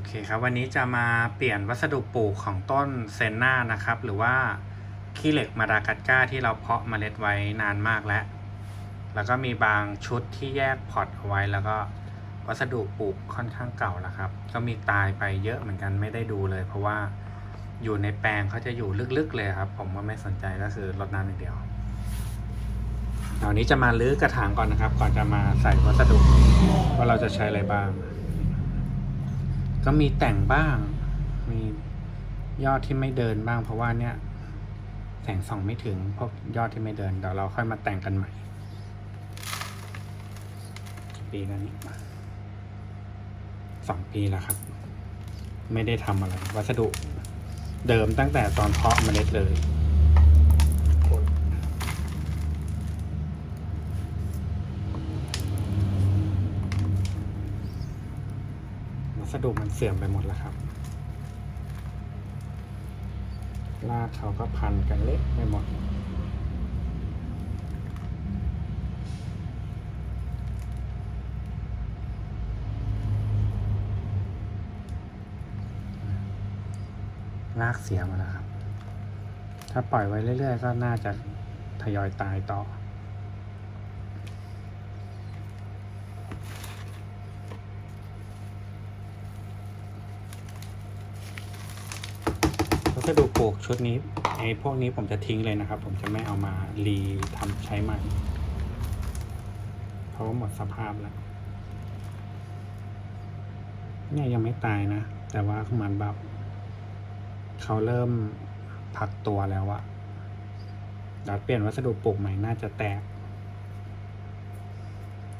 อเคครับ วันนี้จะมาเปลี่ยนวัสดุปลูกของต้นเซนนานะครับ หรือว่าขี้เหล็กมาดากัสกาที่เราเพาะเมล็ดไว้นานมากแล้ว แล้วก็มีบางชุดที่แยกพอร์ตเอาไว้ แล้วก็วัสดุปลูกค่อนข้างเก่าแล้วครับ ก็มีตายไปเยอะเหมือนกันไม่ได้ดูเลย เพราะว่าอยู่ในแปลงเขาจะอยู่ลึกๆเลยครับ ผมก็ไม่สนใจก็คือรดน้ำอย่างเดียวเดี๋ยวนี้จะมาลื้อกระถางก่อนนะครับ ก่อนจะมาใส่วัสดุว่าเราจะใช้อะไรบ้าง ก็มีแต่งบ้าง มียอดที่ไม่เดินบ้าง เพราะว่าเนี่ยแสงส่องไม่ถึงพวกยอดที่ไม่เดินเดี๋ยวเราค่อยมาแต่งกันใหม่ปีแล้วนี่สองปีแล้วครับ ไม่ได้ทำอะไร วัสดุเดิมตั้งแต่ตอนเพาะเมล็ดเลย สดุมันเสื่อมไปหมดแล้วครับรากเขาก็พันกันเละไปหมดรากเสียหมาแล้วครับ ถ้าปล่อยไว้เรื่อย ๆ ก็น่าจะทยอยตายต่อ วั สดุปลูกชุดนี้ไอ้พวกนี้ผมจะทิ้งเลยนะครับ ผมจะไม่เอามารีทำใช้ใหม่เพราะว่าหมดสภาพแล้วเนี่ยยังไม่ตายนะ แต่ว่าเหมือนแบบเขาเริ่มพักตัวแล้วอะเดี๋ยวเปลี่ยนวัสดุปลูกใหม่น่าจะแตก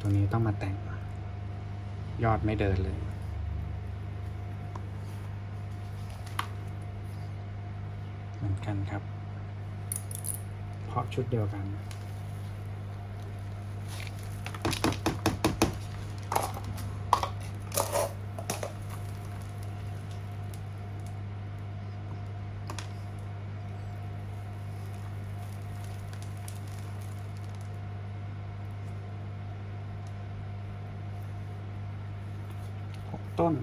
ตัวนี้ต้องมาแต่ง ยอดไม่เดินเลย เหมือนกันครับ เพราะชุดเดียวกันหกต้น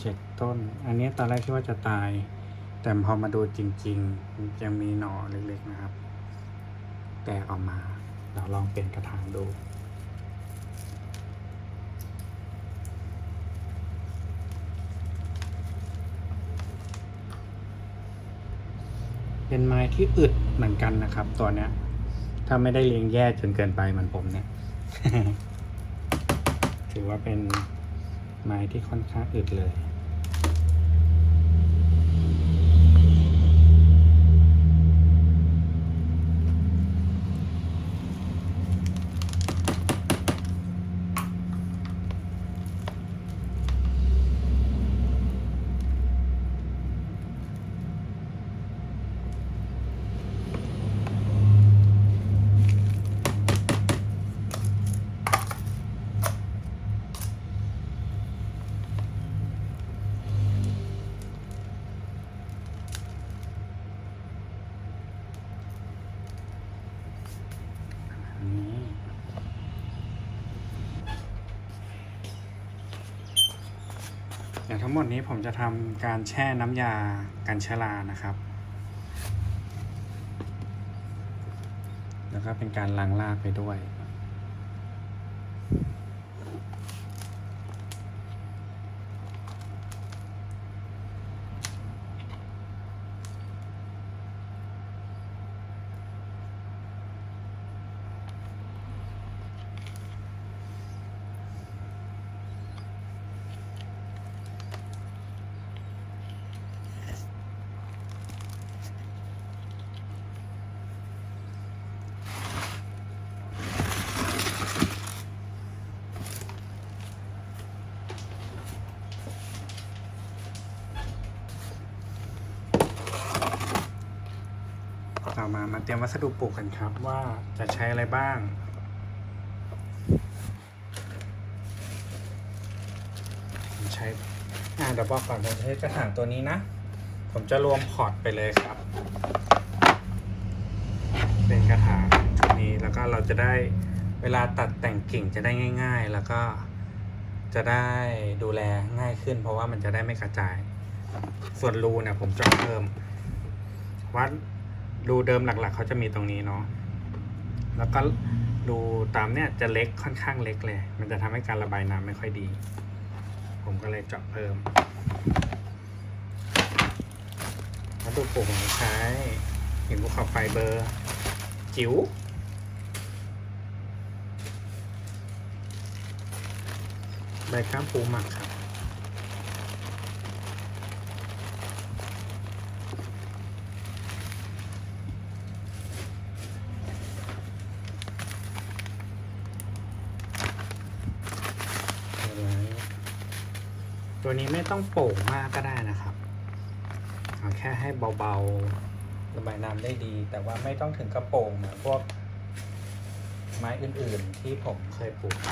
เจ็ดต้น อันนี้ตอนแรกคิดว่าจะตาย แต่พอมาดูจริงๆ ยังมีหน่อเล็กๆนะครับ แตกออกมา เราลองเปลี่ยนกระถางดูเป็นไม้ที่อึดเหมือนกันนะครับ ตัวเนี้ย ถ้าไม่ได้เลี้ยงแย่จนเกินไปเหมือนผมเนี่ย ถือว่าเป็นไม้ที่ค่อนข้างอึดเลย ทั้งหมดนี้ผมจะทำการแช่น้ำยากันเชื้อรานะครับ แล้วก็เป็นการล้างลากไปด้วยาเตรียมวัสดุปลูกกันครับว่าจะใช้อะไรบ้าง ผมใช้อ่าเดี๋ยวบอกก่อนผมใช้กระถางตัวนี้นะ ผมจะรวมพอร์ตไปเลยครับ เป็นกระถางชุดนี้แล้วก็เราจะได้เวลาตัดแต่งกิ่งจะได้ง่าย ๆ แล้วก็จะได้ดูแลง่ายขึ้น เพราะว่ามันจะได้ไม่กระจาย ส่วนรูเนี่ยผมจะเพิ่มวัด รูเดิมหลักๆ เขาจะมีตรงนี้เนาะแล้วก็รูตามเนี่ยจะเล็กค่อนข้างเล็กเลย มันจะทำให้การระบายน้ำไม่ค่อยดี ผมก็เลยเจาะเพิ่มวัสดุปลูกผมใช้หินภูเขาไฟเบอร์จิ๋วใบก้ามปูหมักครับ ตัวนี้ไม่ต้องโป่งมากก็ได้นะครับเอาแค่ให้เบาๆระบายน้ำได้ดี แต่ว่าไม่ต้องถึงกระโป่งเหมือนพวกไม้อื่นๆที่ผมเคยปลูกไป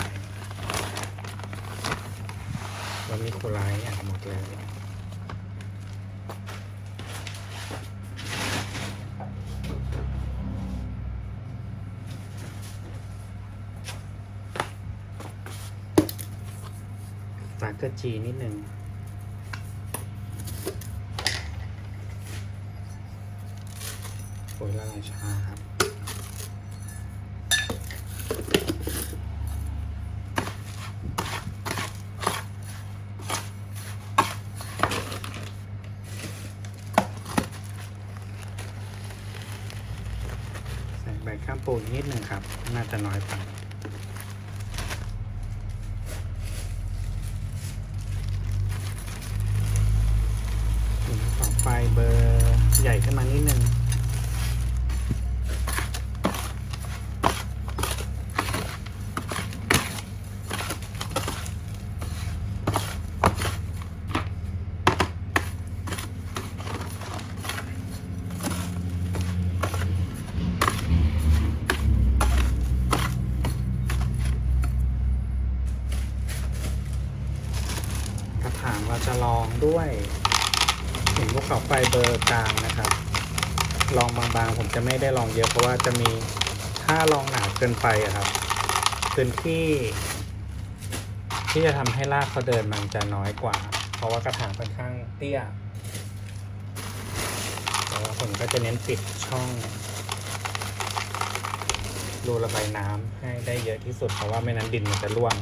วันนี้คูไลท์อะหมดเลย สากเก อร์จีนิดนึงปุ๋ยละลายชาครับใส่ใบข้ามปูนิดหนึ่งครับ น่าจะน้อยไป หิ นต่อไปเบอร์ใหญ่ขึ้นมานิดนึงกระถางเราจะลองด้วย หินภูเขาไฟเบอร์กลางนะครับ ลองบางๆ ผมจะไม่ได้ลองเยอะเพราะว่าจะมีถ้าลองหนาเกินไปอะครับพื้นที่ ที่จะทำให้รากเขาเดินมันจะน้อยกว่า เพราะว่ากระถางค่อนข้างเตี้ยแต่ว่าผมก็จะเน้นปิดช่องรูระบายน้ำให้ได้เยอะที่สุดเพราะว่าไม่นั้นดินมันจะร่วง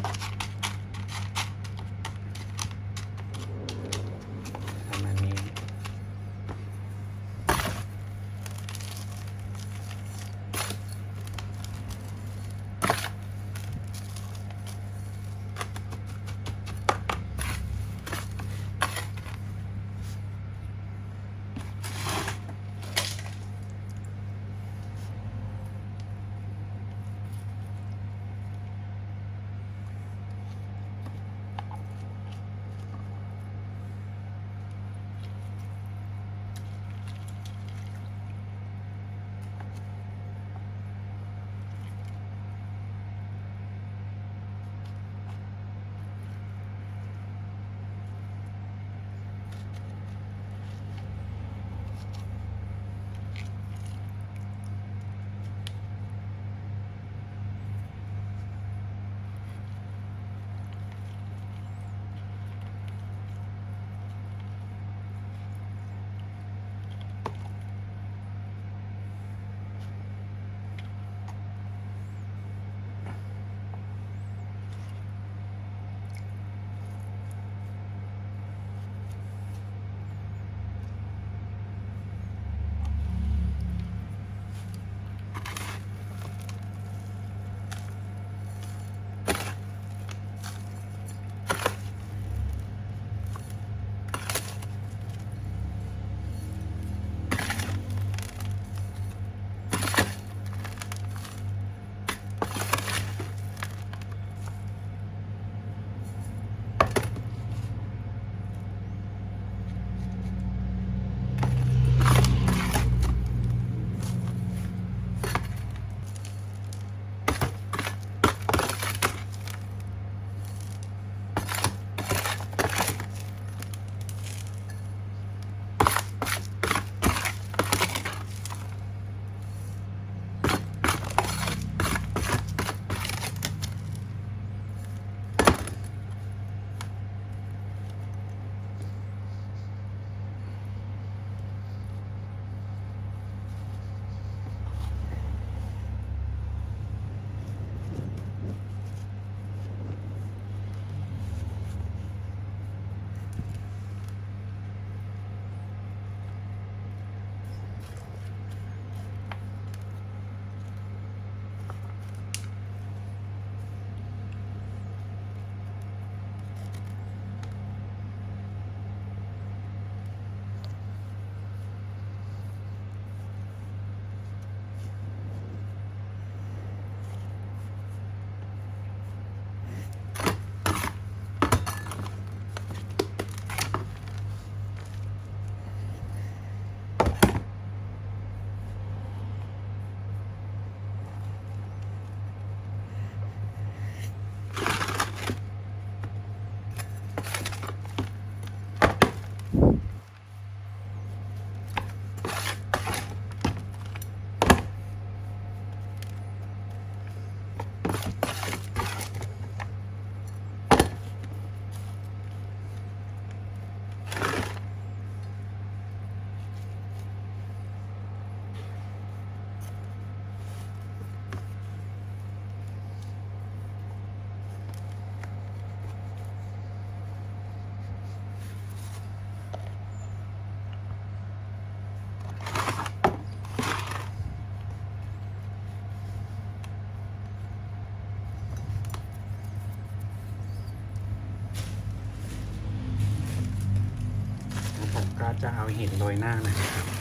จะเอาเห็นโรยหน้านะครับ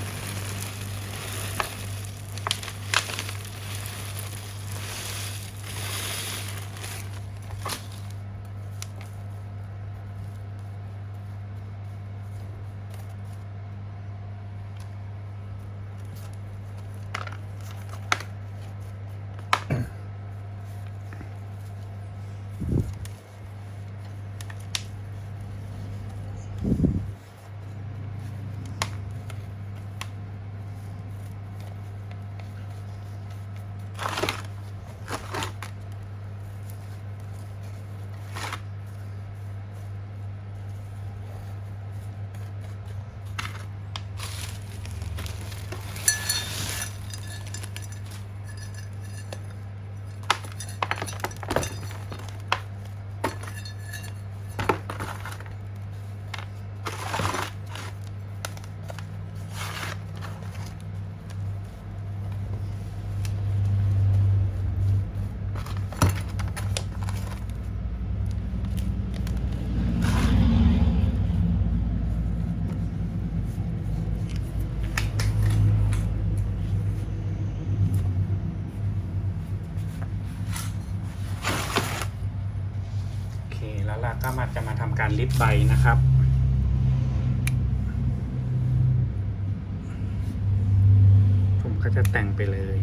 ลิฟต์ใบนะครับ ผมก็จะแต่งไปเลย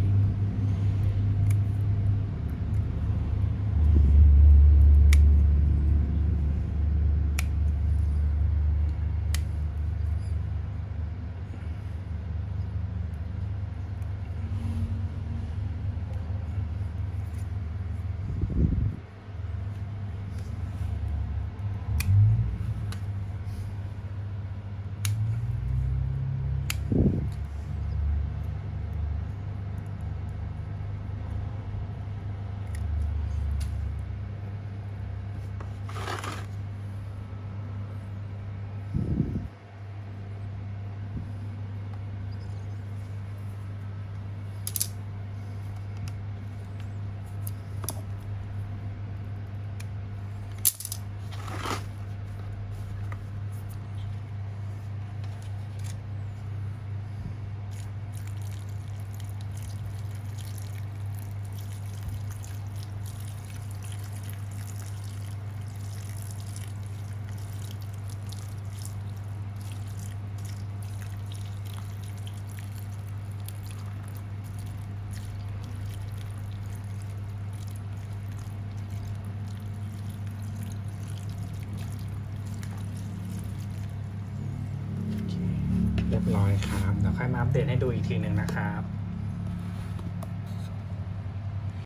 ร้อยครับเดี๋ยวค่อยมาอัปเดตให้ดูอีกทีหนึ่งนะครับ